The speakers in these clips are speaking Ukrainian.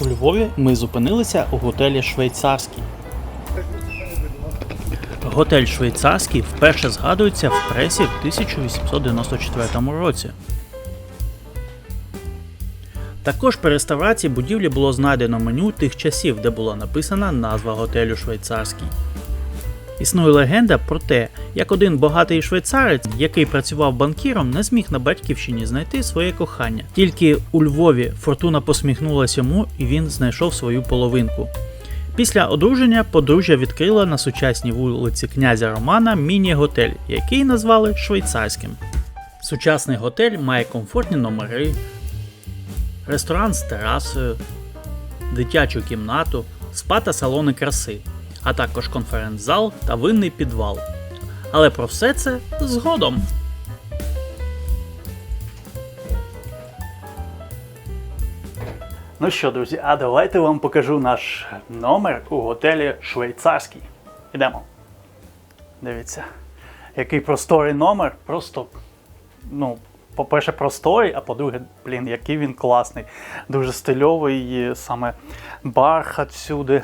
У Львові ми зупинилися у готелі Швейцарський. Готель Швейцарський вперше згадується в пресі в 1894 році. Також при реставрації будівлі було знайдено меню тих часів, де була написана назва готелю Швейцарський. Існує легенда про те, як один багатий швейцарець, який працював банкіром, не зміг на батьківщині знайти своє кохання. Тільки у Львові фортуна посміхнулася йому, і він знайшов свою половинку. Після одруження подружжя відкрило на сучасній вулиці князя Романа міні-готель, який назвали швейцарським. Сучасний готель має комфортні номери, ресторан з терасою, дитячу кімнату, спа та салони краси, а також конференц-зал та винний підвал. Але про все це згодом. Ну що, друзі, а давайте вам покажу наш номер у готелі Швейцарський. Ідемо. Дивіться, який просторий номер. Просто, ну, по-перше, просторий, а по-друге, блін, який він класний. Дуже стильовий, саме бархат всюди,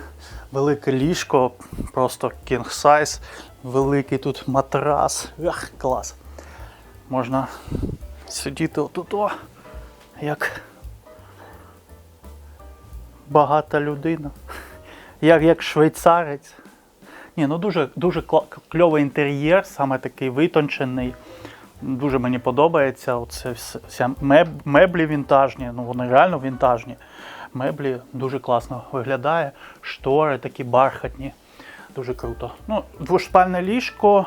велике ліжко, просто king size, великий тут матрас. Ах, клас. Можна сидіти отут, о, як багата людина. Як, як швейцарець. Ні, ну дуже, дуже кльовий інтер'єр, саме такий витончений. Дуже мені подобається. Оце вся меб, меблі вінтажні, ну вони реально вінтажні. Меблі дуже класно виглядає. Штори такі бархатні. Дуже круто. Ну, двошпальне ліжко.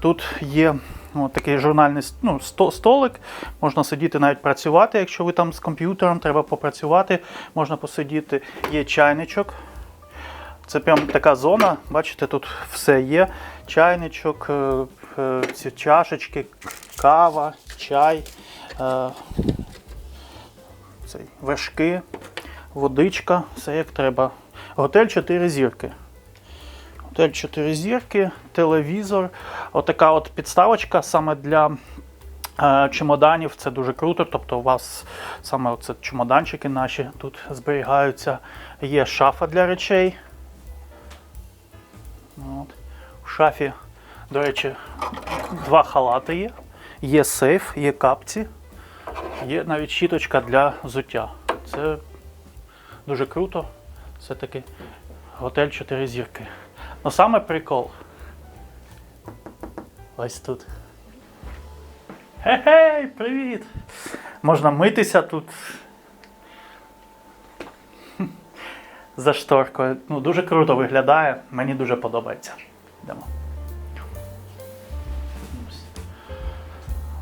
Тут є ну, такий журнальний ну, столик. Можна сидіти навіть працювати, якщо ви там з комп'ютером, треба попрацювати, можна посидіти. Є чайничок. Це прям така зона, бачите, тут все є. Чайничок, е, е, ці чашечки, кава, чай, е, цей, вершки, водичка, все як треба. Готель 4 зірки. Готель 4 зірки, телевізор. Отака от підставочка саме для е, чемоданів. Це дуже круто. Тобто у вас саме оце чемоданчики наші тут зберігаються. Є шафа для речей. От. В шафі, до речі, два халати є. Є сейф, є капці, є навіть щіточка для взуття. Це дуже круто. Це таки готель 4 зірки. Ну саме прикол. Ось тут. Хе-хей, привіт! Можна митися тут. За шторкою. Ну, дуже круто виглядає. Мені дуже подобається. Йдемо.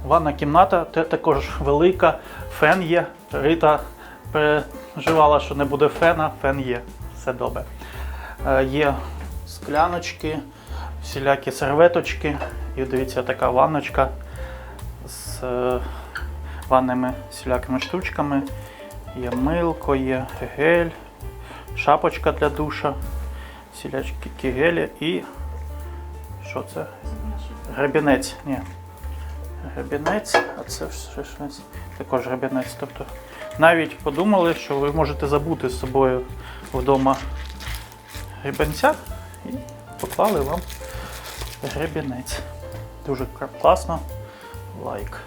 Ванна кімната також велика. Фен є. Рита переживала, що не буде фена. Фен є. Все добре. Е, є скляночки, всілякі серветочки. І дивіться, така ванночка з е, ванними всілякими штучками. Є милко, є гель, шапочка для душа, всілячки гелі і. Що це? Гребінець. Ні. Гребінець, а це також гребінець. Тобто навіть подумали, що ви можете забути з собою вдома гребенця і поклали вам гребінець. Дуже класно. Лайк.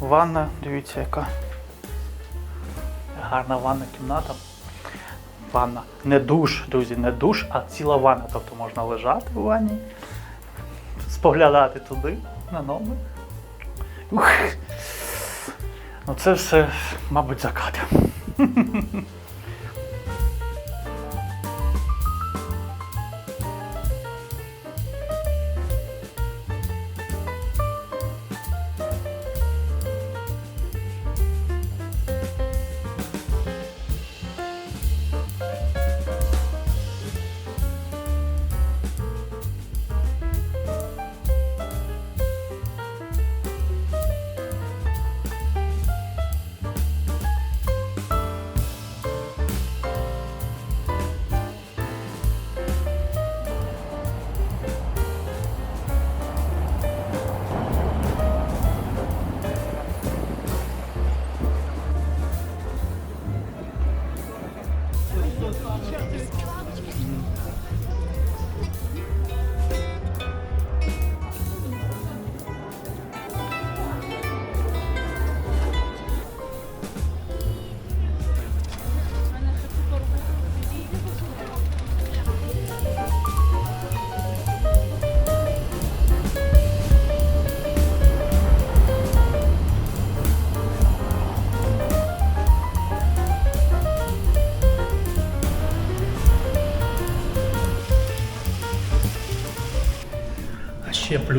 Ванна, дивіться, яка гарна ванна кімната. Ванна. Не душ, друзі, не душ, а ціла ванна. Тобто можна лежати в ванні, споглядати туди, на номер. Ух. Ну це все, мабуть, закат.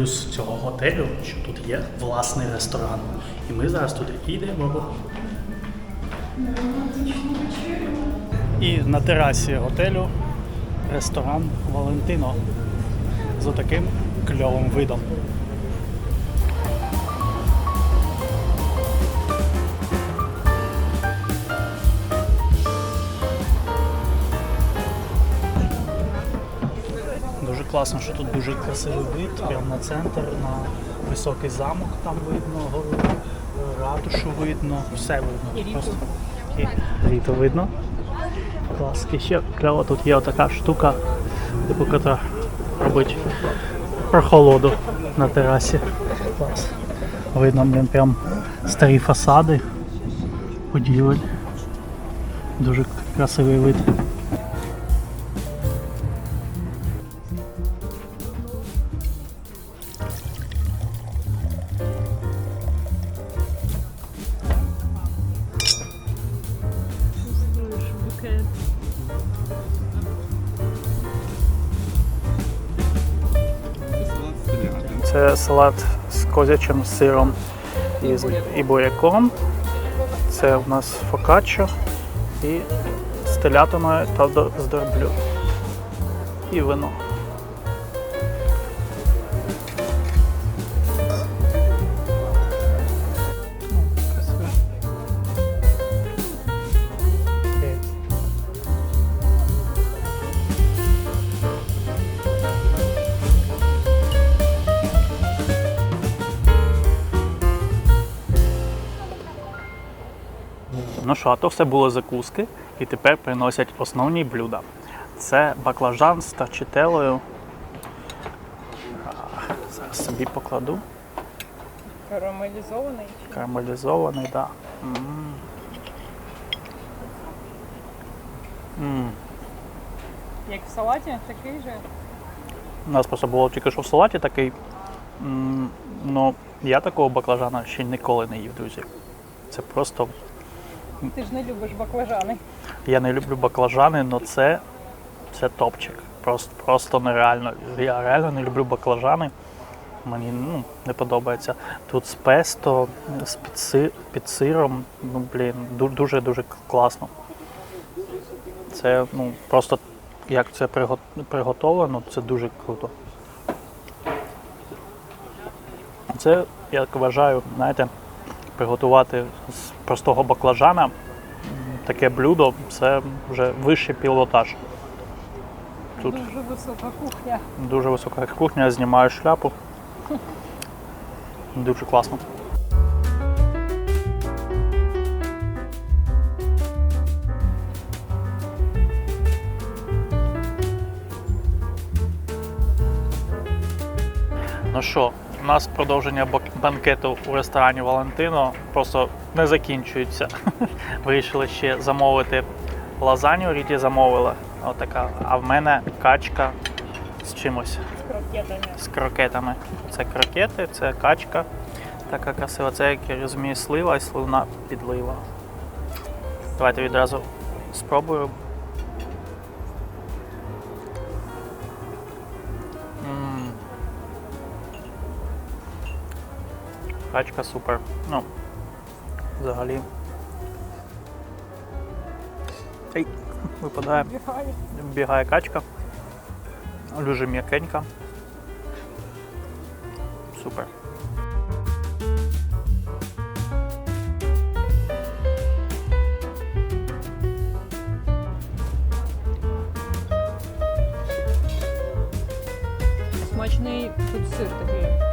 Плюс цього готелю, що тут є власний ресторан. І ми зараз туди йдемо. І на терасі готелю ресторан Валентино з таким кльовим видом. Класно, що тут дуже красивий вид, прямо на центр, на високий замок там видно, гору, ратушу видно, все видно. Просто ріту видно. Клас. Ще кльово тут є така штука, типу, яка робить прохолоду на терасі. Клас. Видно, блін, прям старі фасади будівель. Дуже красивий вид. Салат з козячим сиром і, і буряком. Це у нас фокаччо і з телятиною та з. І вино. Ну що, а то все було закуски, і тепер приносять основні блюда. Це баклажан з тачителою. Зараз собі покладу. Карамелізований. Карамелізований, так. Да. Як в салаті, такий же. У нас просто було тільки що в салаті такий. Ну, я такого баклажана ще ніколи не їв, друзі. Це просто. Ти ж не любиш баклажани. Я не люблю баклажани, але це, це топчик. Просто, просто нереально. Я реально не люблю баклажани. Мені ну, не подобається. Тут з песто, з під, си- під сиром, ну блін, дуже-дуже класно. Це ну, просто як це приго- приготовлено, це дуже круто. Це, як вважаю, знаєте, приготувати з простого баклажана таке блюдо це вже вищий пілотаж. Тут Дуже висока кухня. дуже висока кухня, знімаю шляпу. Дуже класно. Ну що, у нас продовження банкету у ресторані Валентино просто не закінчується. Вирішили ще замовити лазанью, Ріті замовила. Отака. А в мене качка з чимось З крокетами. з крокетами. Це крокети, це качка. Така красива. Це, як я розумію, слива і сливна підлива. Давайте відразу спробую. Качка супер. Ну, взагалі. Ей, випадає. Бігає. Бігає качка. Дуже м'якенька. Супер. Смачний тут сир такий.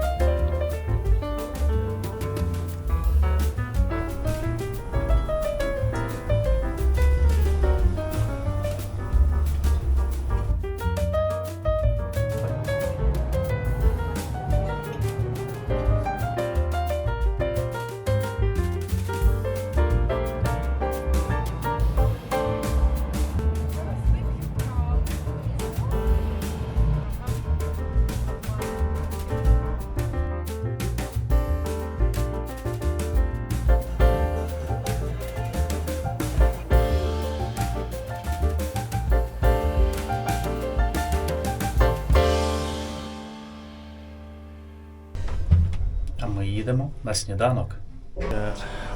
Їдемо на сніданок. Е,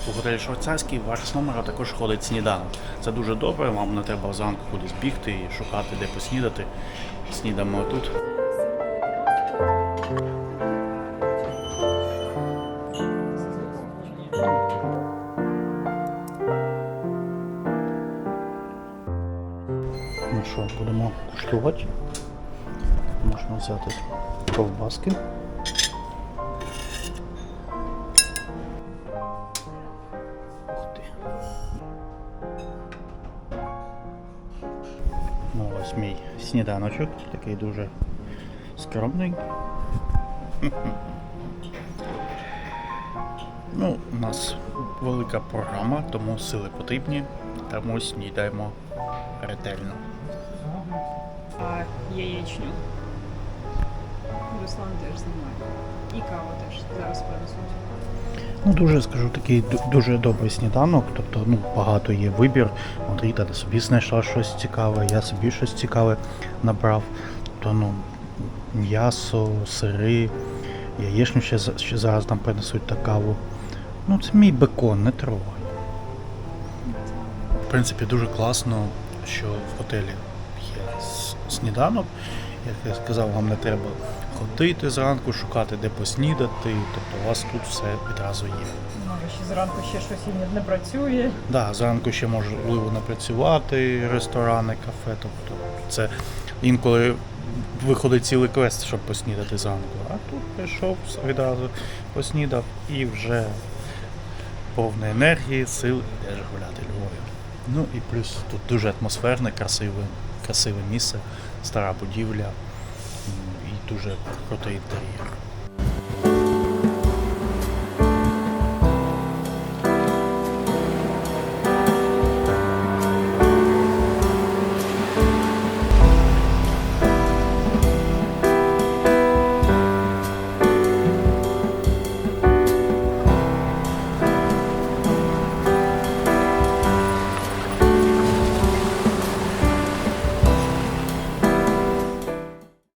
У готелі Швейцарський вартість номера також ходить сніданок. Це дуже добре, вам не треба зранку кудись бігти і шукати, де поснідати. Снідамо тут. Ну що, будемо куштувати. Можна взяти ковбаски. Сніданочок, такий дуже скромний. Ну, у нас велика програма, тому сили потрібні, тому снідаємо ретельно. Яєчню. Руслан теж знімає. І каву теж зараз принесуть. Ну, дуже скажу, такий дуже добрий сніданок. Тобто, ну, багато є вибір. Маргарита собі знайшла щось цікаве, я собі щось цікаве набрав. Тобто, ну, м'ясо, сири, яєчню ще, ще зараз нам принесуть та каву. Ну, це мій бекон, не трогай. В принципі, дуже класно, що в готелі є сніданок. Як я сказав, вам не треба ходити зранку, шукати, де поснідати. Тобто у вас тут все відразу є. Може, ще зранку ще щось і не, працює. Да, зранку ще можливо не працювати, ресторани, кафе. Тобто це інколи виходить цілий квест, щоб поснідати зранку. А тут прийшов відразу, поснідав і вже повна енергії, сил йдеш гуляти Львові. Ну і плюс тут дуже атмосферне, красиве, красиве місце, стара будівля дуже крутий інтер'єр.